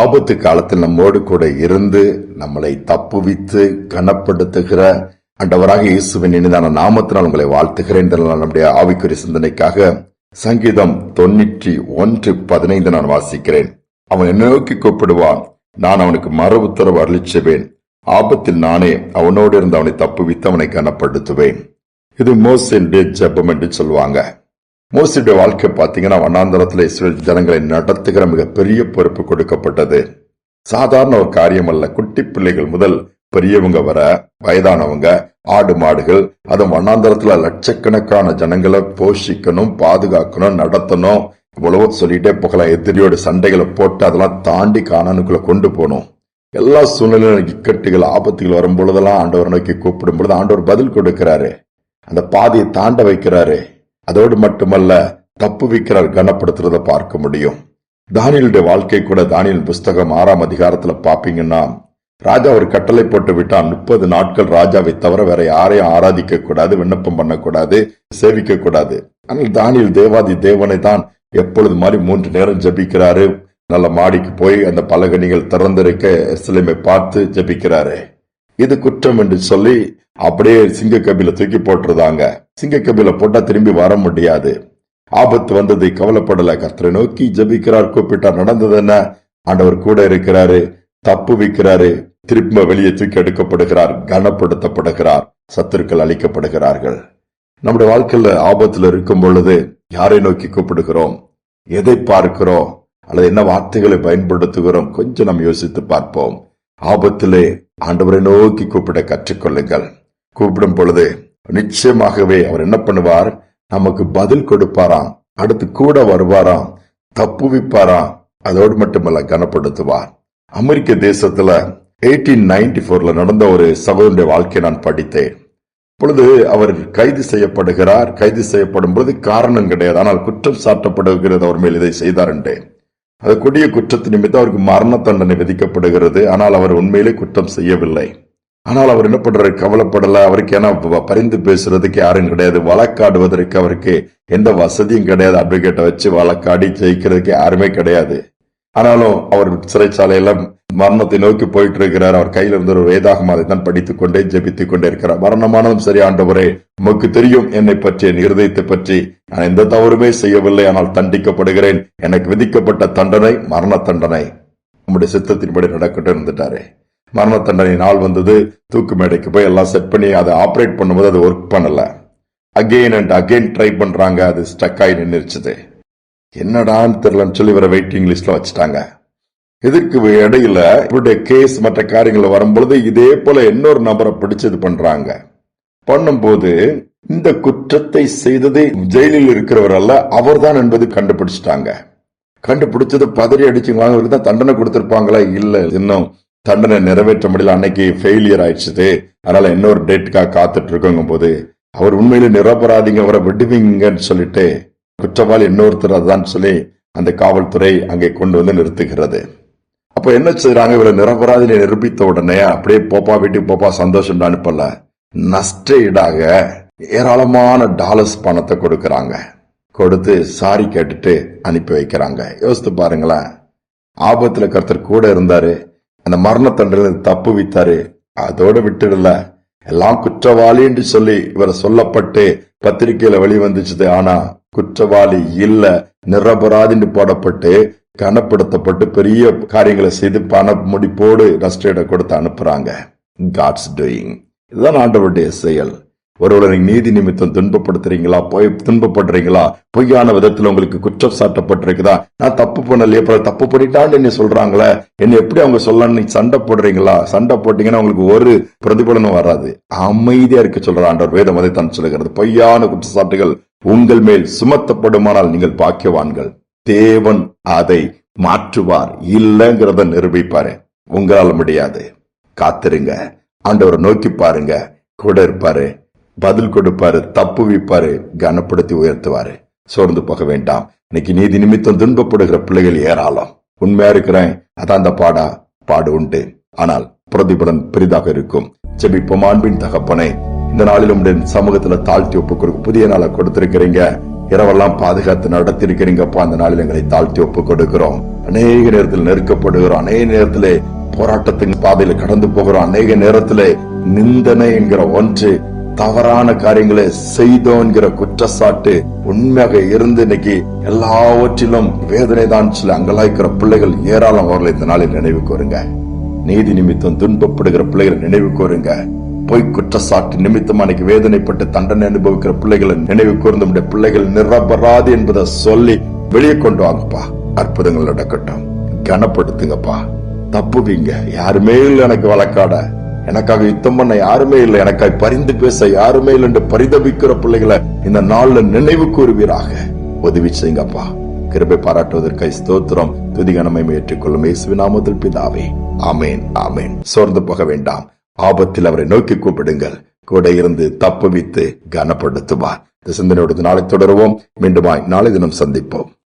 ஆபத்து காலத்தில் நம்மோடு கூட இருந்து நம்மளை தப்புவித்து கனப்படுத்துகிற அண்டவராக இயேசுவின் இனிதான நாமத்தினால் உங்களை வாழ்த்துகிறேன். நம்முடைய ஆவிக்குரிய சிந்தனைக்காக சங்கீதம் தொண்ணூற்றி ஒன்று பதினைந்து நான் வாசிக்கிறேன். அவன் என்னை நோக்கி கூப்பிடுவான். நான் அவனுக்கு மறு உத்தரவு அருளிச்சுவேன் ஆபத்தில் நானே அவனோடு இருந்து அவனை தப்புவித்து அவனை கனப்படுத்துவேன். இது மோசனுடைய ஜெபம் என்று சொல்லுவாங்க. மோசியுடைய வாழ்க்கை பார்த்தீங்கன்னா வண்ணாந்தரத்தில் இஸ்ரேல் ஜனங்களை நடத்துகிற மிகப்பெரிய பொறுப்பு கொடுக்கப்பட்டது. சாதாரண ஒரு காரியம் அல்ல குட்டி பிள்ளைகள் முதல் பெரியவங்க வர வயதானவங்க ஆடு மாடுகள் அதுவும் வண்ணாந்தரத்துல லட்சக்கணக்கான ஜனங்களை போஷிக்கணும் பாதுகாக்கணும் நடத்தணும். இவ்வளவோ சொல்லிட்டே போகலாம். எதிரியோட சண்டைகளை போட்டு அதெல்லாம் தாண்டி காணனுக்குள்ள கொண்டு போகணும். எல்லா சூழ்நிலையும் இக்கட்டுகள் ஆபத்துகள் வரும் பொழுதெல்லாம் ஆண்டவர் நோக்கி கூப்பிடும் பொழுது ஆண்டவர் பதில் கொடுக்கிறாரு. அந்த பாதையை தாண்ட வைக்கிறாரு. அதோடு மட்டுமல்ல தப்பு விக்கிறார் கனப்படுத்துறத பார்க்க முடியும். தானியலுடைய வாழ்க்கை கூட தானியல் புஸ்தகம் ஆறாம் அதிகாரத்துல பாப்பீங்கன்னா ராஜா ஒரு கட்டளை போட்டு விட்டான் முப்பது நாட்கள் ராஜாவை தவிர வேற யாரையும் ஆராதிக்க கூடாது விண்ணப்பம் பண்ணக்கூடாது சேவிக்க கூடாது. ஆனால் தானியல் தேவாதி தேவனை தான் எப்பொழுது மாதிரி மூன்று நேரம் ஜபிக்கிறாரு. நல்ல மாடிக்கு போய் அந்த பலகணிகள் திறந்திருக்க சிலைமை பார்த்து ஜபிக்கிறாரு. இது குற்றம் என்று சொல்லி அப்படியே சிங்க கபில தூக்கி போட்டுருதாங்க. சிங்க கபில போட்டா திரும்பி வர முடியாது. ஆபத்து வந்ததை கவலைப்படல. கர்த்தரை நோக்கி ஜபிக்கிறார் கூப்பிட்டார் நடந்தது என்ன? ஆண்டவர் கூட இருக்கிறாரு தப்பு வைக்கிறாரு திரும்ப வெளியே தூக்கி எடுக்கப்படுகிறார் கனப்படுத்தப்படுகிறார் சத்துருக்கள் அளிக்கப்படுகிறார்கள் நம்முடைய வாழ்க்கையில ஆபத்துல இருக்கும் பொழுது யாரை நோக்கி கூப்பிடுகிறோம்? எதை பார்க்கிறோம்? அல்லது என்ன வார்த்தைகளை பயன்படுத்துகிறோம்? கொஞ்சம் நாம் யோசித்து பார்ப்போம். ஆபத்திலே ஆண்டவரை நோக்கி கூப்பிட கற்றுக்கொள்ளுங்கள். கூப்பிடும் பொழுது நிச்சயமாகவே அவர் என்ன பண்ணுவார்? நமக்கு பதில் கொடுப்பாராம். அடுத்து கூட வருவாராம். தப்புவிப்பாராம் அதோடு மட்டுமல்ல கனப்படுத்துவார். அமெரிக்க தேசத்துல எயிட்டீன் நைன்டி போர்ல நடந்த ஒரு சகோதரனுடைய வாழ்க்கையை நான் படித்தேன். பொழுது அவர் கைது செய்யப்படுகிறார். கைது செய்யப்படும் பொழுது காரணம் கிடையாது. ஆனால் குற்றம் சாட்டப்படுகிறது. அவர் மேல் இதை செய்தார் என்றேன். அது கொடிய குற்றத்து நிமித்தம் அவருக்கு மரண தண்டனை விதிக்கப்படுகிறது. ஆனால் அவர் உண்மையிலே குற்றம் செய்யவில்லை. ஆனால் அவர் என்ன பண்றாரு? கவலைப்படலை. அவருக்கு ஏன்னா பரிந்து பேசுறதுக்கு யாரும் கிடையாது. வழக்காடுவதற்கு அவருக்கு எந்த வசதியும் கிடையாது. அட்வொகேட்டை வச்சு வழக்காடி ஜெயிக்கிறதுக்கு யாருமே கிடையாது. ஆனாலும் அவர் சிறைச்சாலையில மரணத்தை நோக்கி போயிட்டு இருக்கிறார் அவர் கையில இருந்த ஒரு வேதாகம் அதை தான் படித்துக் கொண்டே ஜெபித்துக் கொண்டே இருக்கிறார். மரணமானதும் சரி ஆண்டவரே உமக்கு தெரியும் என்னை பற்றி என் இருதயத்தை பற்றி. நான் எந்த தவறுமே செய்யவில்லை ஆனால் தண்டிக்கப்படுகிறேன். எனக்கு விதிக்கப்பட்ட தண்டனை மரண தண்டனை நம்முடைய சித்தத்தின்படி நடக்கட்டும் இருந்துட்டாரு. மரண தண்டனை நாள் வந்தது தூக்கு மேடைக்கு போய் எல்லாம் செட் பண்ணி அதை ஆப்ரேட் பண்ணும்போது அது ஒர்க் பண்ணல. அகெயின் அண்ட் அகெயின் ட்ரை பண்றாங்க அது ஸ்டக் ஆகி நின்றுச்சுது என்னடான்னு தெரியலன்னு சொல்லி இவரை வெயிட்டிங் லிஸ்ட்ல வச்சுட்டாங்க. இதற்கு இடையில இவருடைய கேஸ் மற்ற காரியங்கள் வரும்பொழுது இதே போல இன்னொரு நபரை பிடிச்சு இது பண்றாங்க. பண்ணும்போது இந்த குற்றத்தை செய்தது ஜெயிலில் இருக்கிறவர் அல்ல அவர்தான் என்பது கண்டுபிடிச்சிட்டாங்க. கண்டுபிடிச்சது பதறி அடிச்சுங்க அவருக்கு தான் தண்டனை கொடுத்திருப்பாங்களா? இல்ல. இன்னும் தண்டனை நிறைவேற்ற முடியல. அன்னைக்கு ஃபெயிலியர் ஆயிடுச்சு அதனால இன்னொரு டேட்டுக்காக காத்துட்டு இருக்கோங்க போது அவர் உண்மையில நிரபராதிங்க அவரை விடுவீங்கன்னு சொல்லிட்டு குற்றவாளி இன்னொருத்தர் அதான் சொல்லி அந்த காவல்துறை அங்கே கொண்டு வந்து நிறுத்துகிறது. அப்ப என்ன செய்யறாங்க இவரை நிரபராதியை நிரூபித்த உடனே அப்படியே போப்பா வீட்டுக்கு போப்பா சந்தோஷம் அனுப்பல. நஷ்ட ஈடாக ஏராளமான டாலர்ஸ் பணத்தை கொடுக்கறாங்க. கொடுத்து சாரி கேட்டுட்டு அனுப்பி வைக்கிறாங்க. யோசித்து பாருங்களேன். ஆபத்துல கருத்தர் கூட இருந்தாரு. அந்த மரண தண்டனை தப்பு வித்தாரு. அதோட விட்டுடல. எல்லாம் குற்றவாளி என்று சொல்லி இவர் சொல்லப்பட்டு பத்திரிகையில வெளிவந்துச்சு ஆனா குற்றவாளி இல்ல. நிரபராதின்னு போடப்பட்டு கனப்படுத்தப்பட்டு பெரிய காரியங்களை செய்து பண முடிப்போடு ரஸ்டேட கொடுத்து அனுப்புறாங்க. காட்ஸ் டூயிங் இதுதான் ஆண்டவருடைய செயல். ஒருவரை நீதி நிமித்தம் துன்பப்படுத்துறீங்களா போய் துன்பப்படுறீங்களா? பொய்யான விதத்துல உங்களுக்கு குற்றம் சாட்டப்பட்டிருக்குதா? நான் தப்பு பண்ணலையே அப்புறம் தப்பு பண்ணிட்டான்னு என்ன சொல்றாங்களே என்ன எப்படி அவங்க சொல்லலாம் சண்டை போடுறீங்களா? சண்டை போட்டீங்கன்னா உங்களுக்கு ஒரு பிரதிபலனும் வராது. அமைதியா இருக்க சொல்ற ஆண்டவர். வேதம் அதை தான் சொல்லுகிறது. பொய்யான குற்றச்சாட்டுகள் உங்கள் மேல் சுமத்தப்படுமானால் நீங்கள் பாக்கியவான்கள். தேவன் அதை மாற்றுவார். இல்லைங்கிறத நிரூபிப்பாரு. உங்களால முடியாது. காத்திருங்க. ஆண்டவரை நோக்கி பாருங்க. கூட இருப்பாரு. பதில் கொடுப்பாரு தப்பு வைப்பாரு கனப்படுத்தி உயர்த்துவாரு. சோர்ந்து போக வேண்டாம். இன்னைக்கு நீதி நிமித்தம் துன்பப்படுகிற பிள்ளைகள் ஏராளம். உண்மையா இருக்கிறேன். அதான் அந்த பாடா பாடு உண்டு. ஆனால் பிரதிபலன் பெரிதாக இருக்கும். செபிப்போம் அன்பின் தகப்பனை. இந்த நாளில் உடைய சமூகத்துல தாழ்த்தி ஒப்பு கொடுக்க புதிய நாளை கொடுத்திருக்கிறீங்க. இரவெல்லாம் பாதுகாத்து நடத்தி இருக்கிறீங்கப்பா அந்த நாளில் எங்களை தாழ்த்தி ஒப்பு கொடுக்கிறோம் அநேக நேரத்தில் நெருக்கப்படுகிறோம். அநேக நேரத்திலே போராட்டத்தின் பாதையில கடந்து போகிறோம். அநேக நேரத்திலே நிந்தனை என்கிற ஒன்று தவறான காரியங்களை செய்தோம் என்கிற குற்றச்சாட்டு உண்மையாக இருந்து இன்னைக்கு எல்லாவற்றிலும் வேதனை தான் சில அங்கலாய்க்கிற பிள்ளைகள் ஏராளம் அவர்களை இந்த நாளில் நினைவு கோருங்க நீதி நிமித்தம் துன்பப்படுகிற பிள்ளைகளை நினைவு கோருங்க பொய் குற்றச்சாட்டு நிமித்தம் அன்னைக்கு வேதனைப்பட்டு தண்டனை அனுபவிக்கிற பிள்ளைகளை நினைவு கூர்ந்து பிள்ளைகள் நிரபராது என்பதை சொல்லி வெளியே கொண்டு வாங்கப்பா. அற்புதங்கள் நடக்கட்டும். கனப்படுத்துங்கப்பா. தப்புவீங்க. யாருமே இல்லை எனக்கு வழக்காட. எனக்காக யுத்தம் பண்ண யாருமே இல்லை. எனக்காக பரிந்து பேச யாருமே இல்லை என்று பரிதபிக்கிற பிள்ளைகளை இந்த நாள்ல நினைவு கூறுவீராக. உதவி செய்யுங்கப்பா. கிருபை பாராட்டுவதற்கை ஸ்தோத்திரம். துதிகணமை ஏற்றுக்கொள்ளும் இயேசுவின் நாமத்தில் பிதாவே. ஆமேன் ஆமேன். சோர்ந்து போக வேண்டாம். ஆபத்தில் அவரை நோக்கி கூப்பிடுங்கள். கூட இருந்து தப்புவித்து கனப்படுத்துவார். இந்த சிந்தனையோடு நாளை தொடருவோம். மீண்டுமாய் நாளை தினம் சந்திப்போம்.